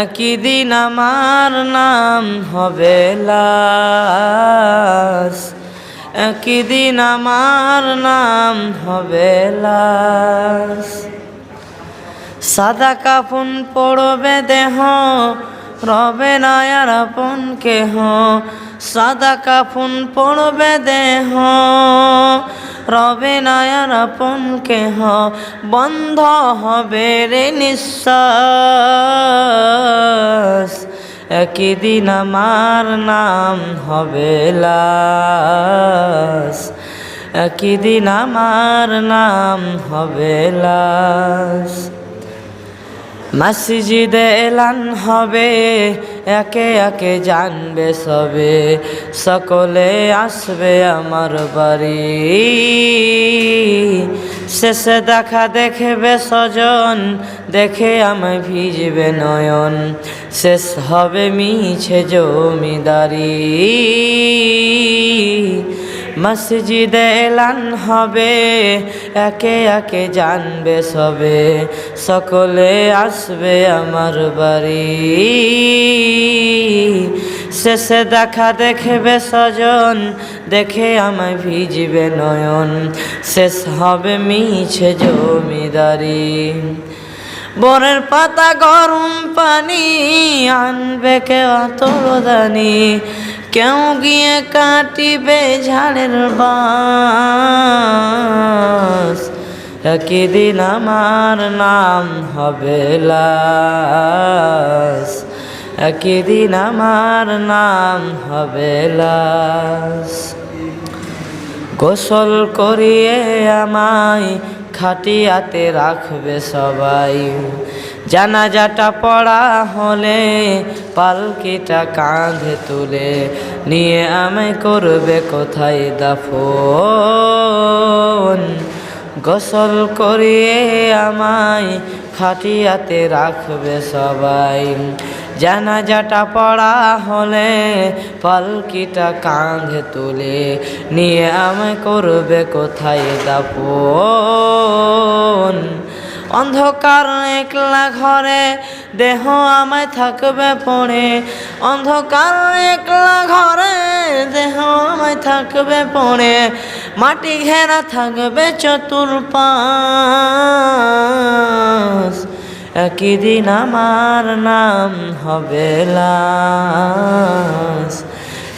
একই দিন আমার নাম হবে একই দিন আমার নাম হবে লাশ। সাদা কাফুন পড়বে দেহ, রবে নয়ার আপন কেহ। সাদা কাফুন পড়বে দেহ, রবে নয়ার আপন কেহ। বন্ধ হবে রে নিঃশ্বাস। একই দিন আমার নাম হবে লাশ। একই দিন আমার নাম হবে লাশ। মসজিদে এলান হবে, একে একে জানবে সবে। সকলে আসবে আমার বাড়ি। শেষে দেখা দেখবে স্বজন, দেখে আমি ভিজবে নয়ন। শেষ হবে মিছে জমিদারি। মসজিদে এলান হবে, একে একে জানবে সবে। সকলে আসবে আমার বাড়ি। শেষে দেখা দেখবে স্বজন দেখে আমায় ভিজবে নয়ন। শেষ হবে মিছে জমিদারি। বনের পাতা গরম পানি আনবে কেউ তরদানি কেউ গিয়ে কাটিবে ঝাড়ের বাস একই দিন আমার নাম হবে লাশ। একই দিন আমার নাম হবে লাশ। গোসল করিয়ে আমায় খাটিয়াতে রাখবে সবাই। জানাজাটা পড়া হলে পালকিটা কাঁধে তুলে নিয়ে আমায় করবে কোথায় দাফন? গোসল করিয়ে আমায় খাটিয়াতে রাখবে সবাই। জানাজাটা পড়া হলে পালকিটা কাঁধে তুলে নিয়ে আমায় করবে কোথায় দাপন? অন্ধকার একলা ঘরে দেহ আমায় থাকবে পড়ে। অন্ধকার একলা ঘরে দেহ আমায় থাকবে পড়ে। মাটি ঘেরা থাকবে চতুর্পাশ। একই দিন আমার নাম হবে লাশ।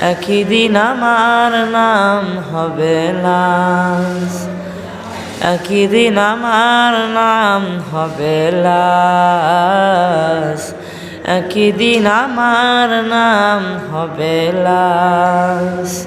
একই দিন আমার নাম হবে লাশ। একই দিন আমার নাম হবে লাশ। একই দিন আমার নাম হবে লাশ।